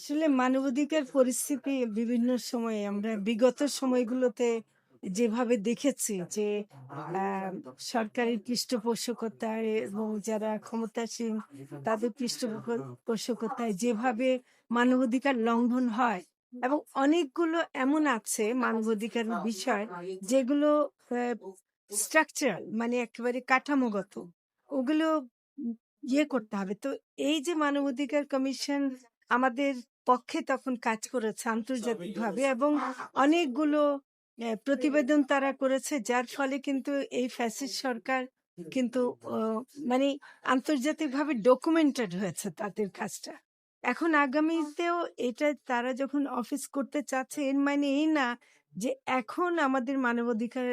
আসলে মানবাধিকার পরিস্থিতি বিভিন্ন সময়ে আমরা বিগত সময়গুলোতে যেভাবে দেখেছি যে আহ, সরকারি পৃষ্ঠপোষকতায় এবং যারা ক্ষমতাসীন তাদের পৃষ্ঠপোষকতায় যেভাবে মানবাধিকার লঙ্ঘন হয় এবং অনেকগুলো এমন আছে মানবাধিকার বিষয় যেগুলো স্ট্রাকচারাল মানে একেবারে কাঠামোগত ওগুলো ইয়ে করতে হবে। তো এই যে মানবাধিকার কমিশন আমাদের পক্ষে তখন কাজ করেছে আন্তর্জাতিকভাবে এবং অনেকগুলো প্রতিবেদন তারা করেছে, যার ফলে কিন্তু এই ফ্যাসিস্ট সরকার কিন্তু মানে আন্তর্জাতিকভাবে ডকুমেন্টেড হয়েছে তাদের কাজটা। এখন আগামীতেও এটা তারা যখন অফিস করতে চাচ্ছে, এর মানে এই না যে এখন আমাদের মানবাধিকার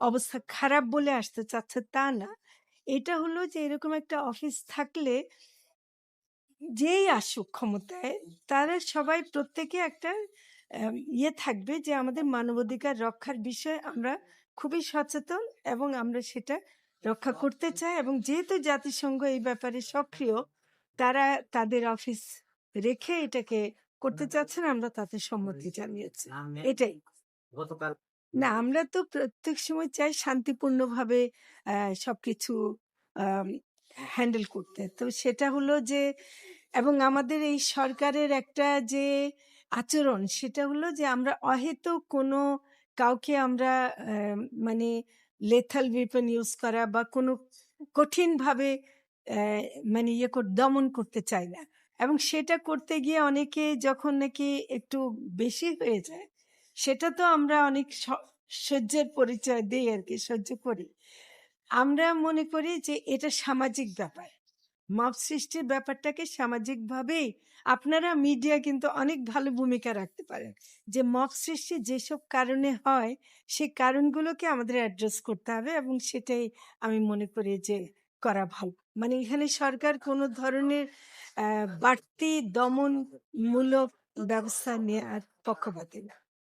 অবস্থা খারাপ বলে আসতে চাচ্ছে তা না। এটা হলো যে এরকম একটা অফিস থাকলে যেই আসুক ক্ষমতায় তারা সবাই প্রত্যেকে একটা ইয়ে থাকবে যে আমাদের মানবাধিকার রক্ষার বিষয়ে আমরা খুবই সচেতন এবং আমরা সেটা রক্ষা করতে চাই এবং যেহেতু জাতিসংঘ এই ব্যাপারে সক্রিয় তারা তাদের অফিস রেখে এটাকে করতে চাচ্ছেন আমরা তাতে সম্মতি জানিয়েছি। এটাই। না আমরা তো প্রত্যেক সময় চাই শান্তিপূর্ণভাবে আহ, সবকিছু হ্যান্ডেল করতে। তো সেটা হলো যে এবং আমাদের এই সরকারের একটা যে আচরণ, সেটা হলো যে আমরা অহেতুক কোনো কাউকে আমরা মানে লেথাল ওয়েপন ইউজ করা বা কোনো কঠিনভাবে মানে ইয়ে দমন করতে চাই না। এবং সেটা করতে গিয়ে অনেকে যখন নাকি একটু বেশি হয়ে যায়, সেটা তো আমরা অনেক সহ্যের পরিচয় দিই আর কি, সহ্য করি। আমরা মনে করি যে এটা সামাজিক ব্যাপার। মব সৃষ্টির ব্যাপারটাকে সামাজিকভাবেই আপনারা মিডিয়া কিন্তু অনেক ভালো ভূমিকা রাখতে পারেন। যে মব সৃষ্টি যেসব কারণে হয়, সেই কারণগুলোকে আমাদের অ্যাড্রেস করতে হবে এবং সেটাই আমি মনে করি যে করা ভালো। মানে এখানে সরকার কোনো ধরনের বাড়তি দমনমূলক ব্যবস্থা নেওয়ার পক্ষপাতী না।